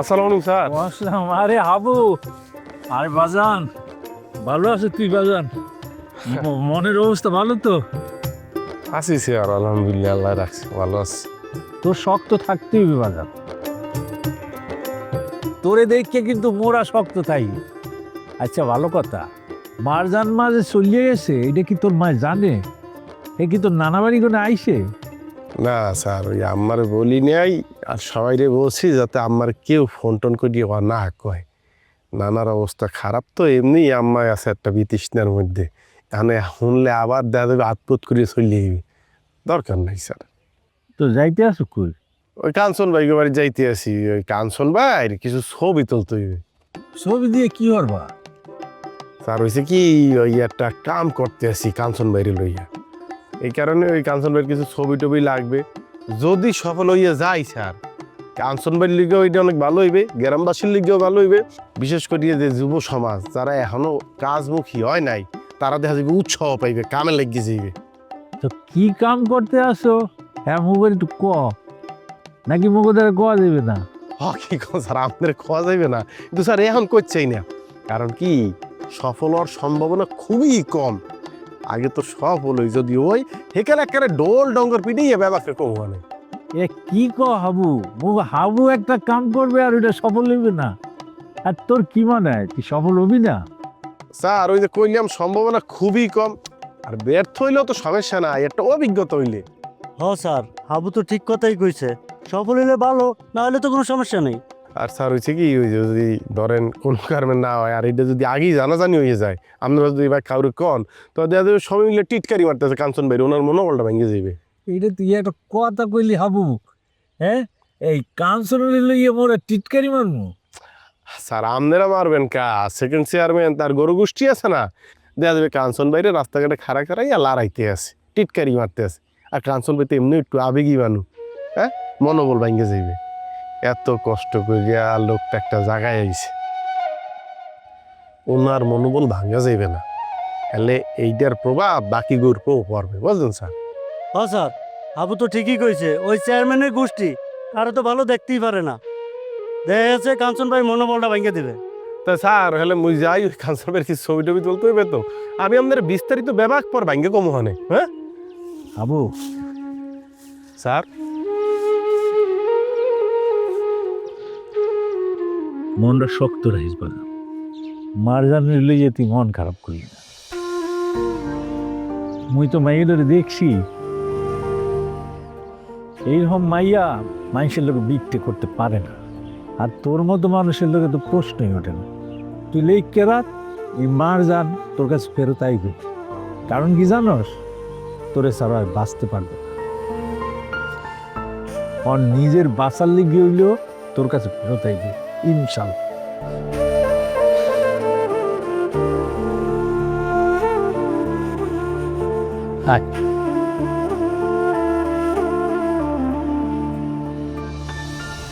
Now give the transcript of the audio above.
আসসালামু আলাইকুম স্যার। আসলাম আরে হাবু আরে বাজান ভালো আছে তুই বাজান? মনের অবস্থা ভালো তো? আছি স্যার আলহামদুলিল্লাহ আল্লাহ রাখছে ভালো আছে। তোর শক্ত থাকতেই হবে বাজান। তোরে দেখে কিন্তু মোরা শক্ত থাই আচ্ছা ভালো কথা। মারজান মা যে চলিয়ে গেছে এটা কি তোর মা জানে? এ কি তোর নানা বাড়ি কোনো আইসে? না স্যার ওই আমার বলি নাই আর সবাইরে বলছি যাতে আমার কেউ ফোন টোন করিয়ে ও না কয়। নানার অবস্থা খারাপ তো এমনি আম্মায় আছে একটা বিতৃষ্ণার মধ্যে। এখানে শুনলে আবার দেখা যাবে আতপত করে চলে যাবি দরকার নাই স্যার। তো যাইতে আসো কই? ওই কাঞ্চন ভাইকে বাড়ি যাইতে আসি। ওই কাঞ্চন ভাই কিছু ছবি তুলতে হইবে। ছবি দিয়ে কি করবা? স্যার হয়েছে কি ওই একটা কাম করতে আসি কাঞ্চন বাইরে লইয়া। এই কারণে ওই কাঞ্চন ভাইয়ের কিছু ছবি টবি লাগবে। যদি সফল হইয়া যায় স্যার কাঞ্চন ভাইয়ের লিগেও এটা অনেক ভালো হইবে গ্রামবাসীর লিগেও ভালো হইবে। বিশেষ করে যে যুব সমাজ যারা এখনও কাজমুখী হয় নাই তারা দেখা যাবে উৎসাহ পাইবে কামে লেগে যাইবে। তো কি কাম করতে আসো? হ্যাঁ মোবাইল একটু ক। নাকি মুখ দ্বারা কোয়া দেবে না? হ কি কো স্যার আমাদের যাবে না। কিন্তু স্যার এখন করছেই না। কারণ কি? সফল হওয়ার সম্ভাবনা খুবই কম। আগে তো সফল হই যদি ওই হেকাল একেবারে ডোল ডঙ্গর পিটিয়ে ব্যাপারকে কম মানে এ কি ক হাবু? মুখ হাবু একটা কাম করবে আর ওইটা সফল হইবে না। আর তোর কি মনে হয়? তুই সফল হবি না? স্যার ওই যে কইলাম সম্ভাবনা খুবই কম। আর ব্যর্থ হইলেও তো সমস্যা নাই একটা অভিজ্ঞতা হইলে। হ স্যার হাবু তো ঠিক কথাই কইছে। সফল হইলে ভালো না হলে তো কোনো সমস্যা নেই। আর স্যার হয়েছে কি ওই যদি ধরেন কোন কারণে না হয় আর এটা যদি আগেই জানাজানি হয়ে যায় আপনারা যদি ভাই কাউরে কন তো দেখা যাবে সবাই মিলে টিটকারি মারতেছে কাঞ্চন বাইরে ওনার মনোবলটা ভেঙে যাবে এইটা তুই একটা কথা কইলি হাবু হ্যাঁ? এই কাউন্সিল লইয়ে মোরা টিটকারি মারমু স্যার আপনারা মারবেন কা সেকেন্ড চেয়ারম্যান তার গরু গোষ্ঠী আছে না দেখা যাবে কাঞ্চন বাইরে রাস্তাঘাটে খাড়া খাড়াই আর লড়াইতে আছে টিটকারি মারতে আছে। আর কাঞ্চন বাইতে এমনি একটু আবেগী মানু হ্যাঁ? মনোবল ভেঙে যাইবে। এত কষ্ট করিয়া লোকটা একটা জায়গায় আইছে। ওনার মনোবল ভাঙা যাইবে না। তাহলে এইটার প্রভাব বাকি গরুকেও পড়বে বুঝলেন স্যার? হ স্যার আবু তো ঠিকই কইছে ওই চেয়ারম্যানের গোষ্ঠী কারও তো ভালো দেখতেই পারে না। দেখা যাচ্ছে কাঞ্চন ভাই মনোবলটা ভেঙে দিবে। তা স্যার হলে মুই যাই ওই কাঞ্চন বাইরে কিছু ছবি টবি তুলতে হইবে তো। আমি আপনার বিস্তারিত ব্যাপার পর ভাঙ্গে কম হ্যাঁ? আবু। স্যার? মনটা শক্ত রাখিস বাবা মারজানের যে তুই মন খারাপ করলি না। মুই তো মাইয়েদের দেখছি। এইরকম মাইয়া মানুষের লোক বিকতে করতে পারে না। আর তোর মতো মানুষের লোকে তো প্রশ্নই ওঠে না। তুই লেখ কেরাত এই মার যান তোর কাছে ফেরত আইবে। কারণ কি জানস? তোরে সারা আর বাঁচতে পারবে। ওর নিজের বাঁচার লিগে হইলেও তোর কাছে ফেরত আইবে। ইনশাল্লাহ। আয়